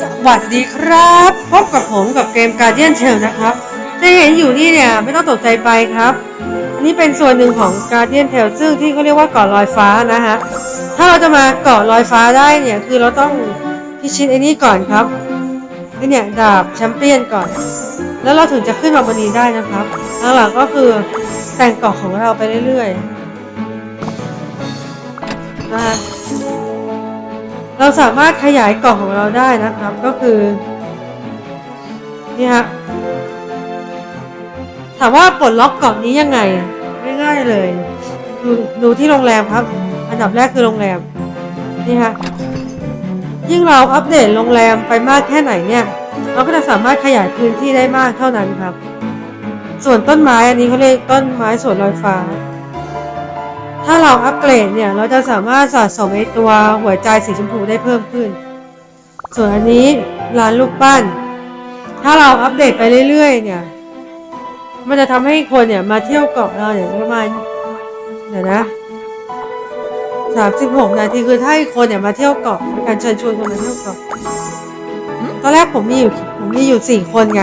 สวัสดีครับ พบกับผมกับเกม Guardian Tale นะครับจะเห็นอยู่นี่เนี่ยไม่ต้องตกใจไปครับ อันนี้เป็นส่วนหนึ่งของ Guardian Tale ซึ่งที่เขาเรียกว่าเกาะลอยฟ้านะฮะถ้าเราจะมาเกาะลอยฟ้าได้เนี่ยคือเราต้องพิชิตไอ้นี่ก่อนครับไอ้เนี่ยดาบแชมเปี้ยนก่อน แล้วเราถึงจะขึ้นมาบนนี้ได้นะครับหลังๆก็คือแต่งเกาะของเราไปเรื่อยๆนะฮะ เราสามารถขยายกล่องของเราได้นะครับ ก็คือนี่ฮะถามว่าปลดล็อกกล่องนี้ยังไงง่ายๆเลยดูดูที่โรงแรมครับ อันดับแรกคือโรงแรมนี่ฮะยิ่งเราอัปเดตโรงแรมไปมากแค่ไหนเนี่ย เราก็จะสามารถขยายพื้นที่ได้มากเท่านั้นครับ ส่วนต้นไม้อันนี้เขาเรียกต้นไม้สวนลอยฟ้า ถ้าเราอัปเกรดเนี่ย เราจะสามารถสะสมไอตัวหัวใจสีชมพูได้เพิ่มขึ้น ส่วนอันนี้ร้านลูกปั้น ถ้าเราอัปเดตไปเรื่อยๆ เนี่ย มันจะทำให้คนเนี่ยมาเที่ยวเกาะเราเนี่ยประมาณเดี๋ยวนะสามสิบหกนาทีคือถ้าคนเนี่ยมาเที่ยวเกาะเป็นการเชิญชวนคนมาเที่ยวเกาะตอนแรกผมมีอยู่ผมมีอยู่สี่คนไง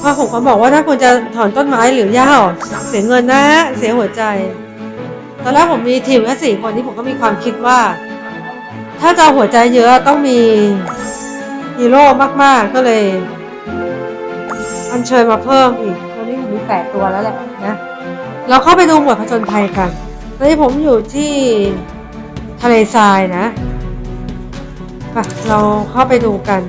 เพราะผมก็บอกว่าถ้าคุณจะถอนต้นไม้หรือย่าออกเสียเงินนะ เสียหัวใจ ตอนแรกผมมีทีมแค่สี่คนที่ผมก็มีความคิดว่า ถ้าจะหัวใจเยอะต้องมีฮีโร่มากๆก็เลยอัญเชิญมาเพิ่มอีกตอนนี้ผมมีแปดตัวแล้วแหละนะเราเข้าไปดูหมวดผจญภัยกันตอนนี้ผมอยู่ที่ทะเลทรายนะไปเราเข้าไปดูกัน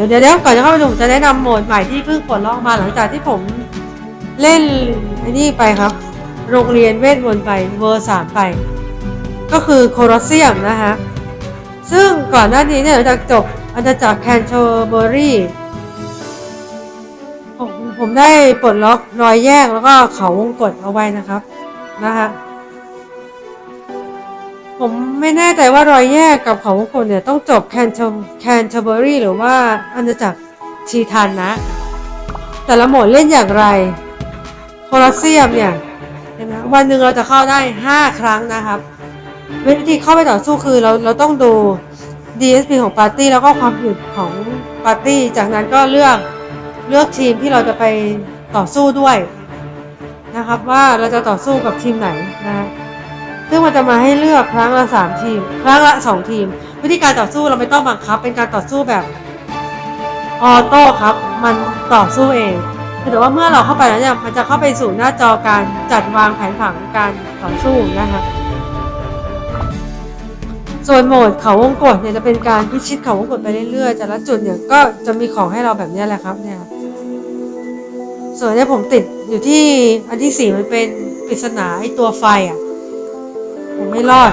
ดี๋ยวเดี๋ยวเดี๋ยวก่อนจะเข้าไปดูผมจะแนะนำโหมดใหม่ที่เพิ่งปลดล็อกมาหลังจากที่ผมเล่นไอ้นี่ไปครับ โรงเรียนเวทมนต์ไปเวอร์สามไป ก็คือโคลอสเซียมนะฮะซึ่งก่อนหน้านี้เนี่ยจากจบอาณาจักรแคนเทอร์เบอรี่ผมผมได้ปลดล็อกรอยแยกแล้วก็เขาวงกฏเอาไว้นะครับนะฮะ ผมไม่แน่ใจว่ารอยแยกกับเขาวงกฏเนี่ยต้องจบแคนเทอร์แคนเทอร์เบอรี่หรือว่าอาณาจักรชีทันนะ แต่ละหมดเล่นอย่างไรโคลอสเซียมเนี่ยเห็นไหมวันหนึ่งเราจะเข้าได้ 5 ครั้งนะครับวิธีเข้าไปต่อสู้คือเราเราต้องดู DSP ของปาร์ตี้แล้วก็ความอึดของปาร์ตี้ จากนั้นก็เลือกเลือกทีมที่เราจะไปต่อสู้ด้วยนะครับว่าเราจะต่อสู้กับทีมไหนนะฮะ ซึ่งมันจะมาให้เลือกครั้งละสามทีม ครั้งละสองทีม วิธีการต่อสู้เราไม่ต้องบังคับ เป็นการต่อสู้แบบออโต้ครับ มันต่อสู้เองแต่ว่าเมื่อเราเข้าไปแล้วเนี่ยมันจะเข้าไปสู่หน้าจอการจัดวางแผนผังการต่อสู้นะคะส่วนโหมดเขาวงกตเนี่ยจะเป็นการพิชิตเขาวงกตไปเรื่อยๆแต่ละจุดเนี่ยก็จะมีของให้เราแบบนี้แหละครับเนี่ยส่วนเนี้ยผมติดอยู่ที่อันที่สี่มันเป็นปริศนาไอตัวไฟอะ ไม่รอด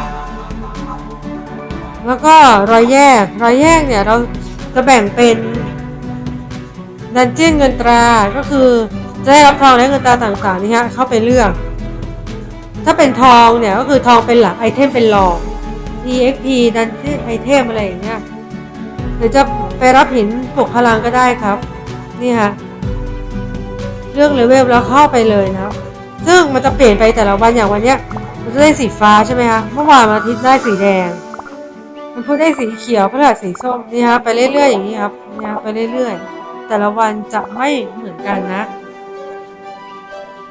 แล้วก็รอยแยก รอยแยกเนี่ยเราจะแบ่งเป็นดันเจียนเงินตรา ก็คือจะได้รับทองและเงินตราต่างๆนี่ฮะเข้าไปเลือก ถ้าเป็นทองเนี่ยก็คือทองเป็นหลักไอเทมเป็นรอง EXP ดันที่ไอเทมอะไรอย่างเงี้ยหรือจะไปรับหินปลุกพลังก็ได้ครับ นี่ฮะเลือกเลเวลแล้วเข้าไปเลยนะครับซึ่งมันจะเปลี่ยนไปแต่ละวันอย่างวันเนี้ย มันจะได้สีฟ้าใช่ไหมคะเมื่อวานอาทิตย์ได้สีแดง มันพูดได้สีเขียวพฤหัสสีส้มนี่ฮะไปเรื่อยๆอย่างนี้ครับนี่ฮะไปเรื่อยๆ แต่ละวันจะไม่เหมือนกันนะ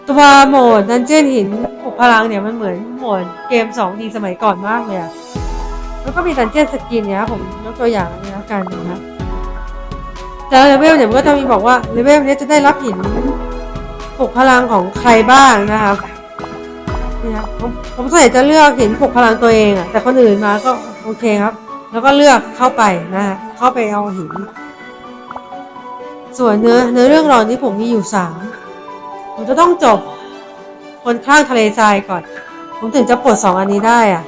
ตัวโหมดดันเจียนหินปลุพลังเนี่ยมันเหมือนโหมดเกม 2D สมัยก่อนมากเลยอะแล้วก็มีดันเจียนสกินเนี่ยครับผมยกตัวอย่างนี้แล้วกันนะครับแต่เลเวลเนี่ยมันก็จะมีบอกว่าเลเวลนี้จะได้รับหินปลุกพลังของใครบ้างนะครับ นี่ครับผมผมส่วนใหญ่จะเลือกหินปกพลังตัวเองอะแต่คนอื่นมาก็โอเคครับ แล้วก็เลือกเข้าไปนะฮะเข้าไปเอาหินส่วนเนื้อเนื้อเรื่องราวนี้ผมมีอยู่สามผมจะต้องจบ คนข้างทะเลทรายก่อน ผมถึงจะปลดสองอันนี้ได้อะ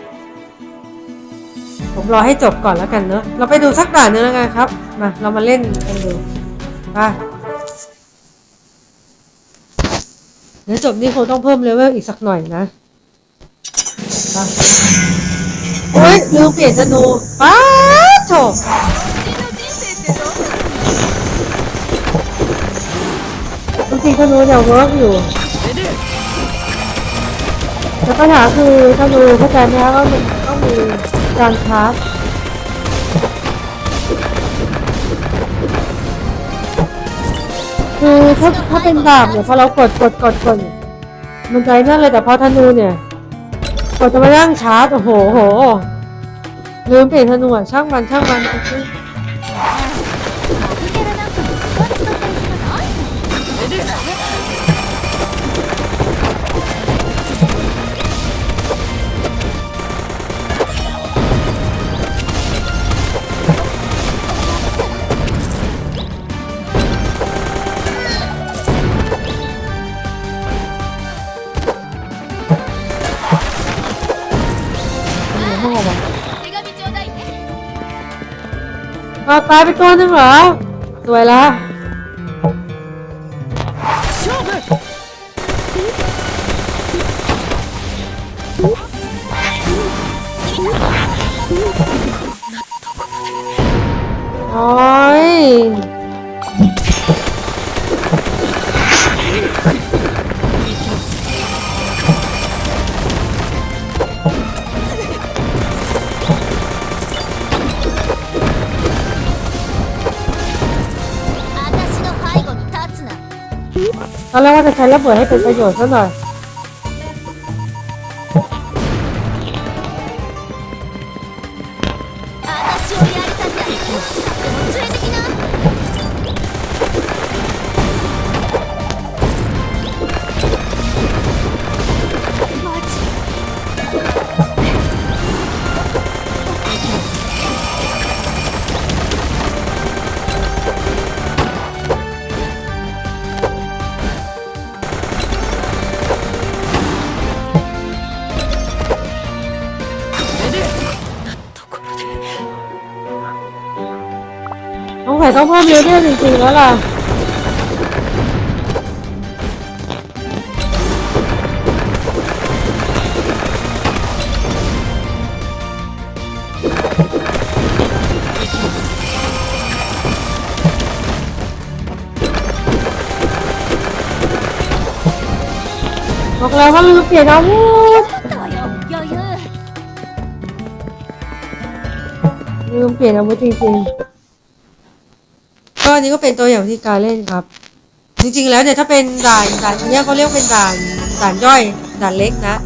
ผมรอให้จบก่อนแล้วกันเนอะเราไปดูสักด่านหนึงแล้วกันครับมาเรามาเล่นกันดูไปเดี๋ยวจบนี่คงต้องเพิ่มเลเวลอีกสักหน่อยนะ ไปโอ๊ยลืมเปลี่ยนธนูป้าโถจริงๆธนูเนี่ยเวิร์กอยู่แต่ปัญหาคือธนูเข้าใจไหมคะว่ามันต้องมีการชาร์จคือถ้าถ้าเป็นดาบเนี่ยพอเรากดกดกดกดมันใจนั่นเลยแต่พอธนูเนี่ย กดจะมานั่งชาร์จโอ้โหโหลืมเปลี่ยนธนูอะช่างมันช่างมัน มาตายไปตัวนึงเหรอ สวยละโอ้ย ตอนแรกว่าจะใช้ระเบิดให้เป็นประโยชน์ซะหน่อย ต้องใส่ต้องเพิ่มเยอะเนี่ยจริงๆแล้วล่ะบอกแล้วว่ามันเปลี่ยนอาวุธลืมเปลี่ยนอาวุธจริงๆ ก็อันนี้ก็เป็นตัวอย่างวิธีการเล่นครับ จริงๆแล้วเนี่ยถ้าเป็นด่านด่านอันเนี้ยเขาเรียกเป็นด่านด่านย่อยด่านเล็กนะ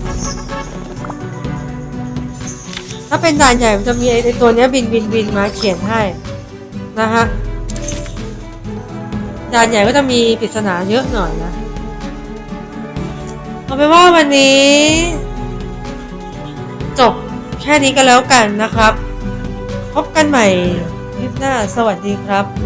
ถ้าเป็นด่านใหญ่มันจะมีไอ้ตัวเนี้ยบินบินบินมาเขียนให้นะฮะด่านใหญ่ก็จะมีปริศนาเยอะหน่อยนะเอาเป็นว่าวันนี้ จบแค่นี้ก็แล้วกันนะครับ พบกันใหม่คลิปหน้า สวัสดีครับ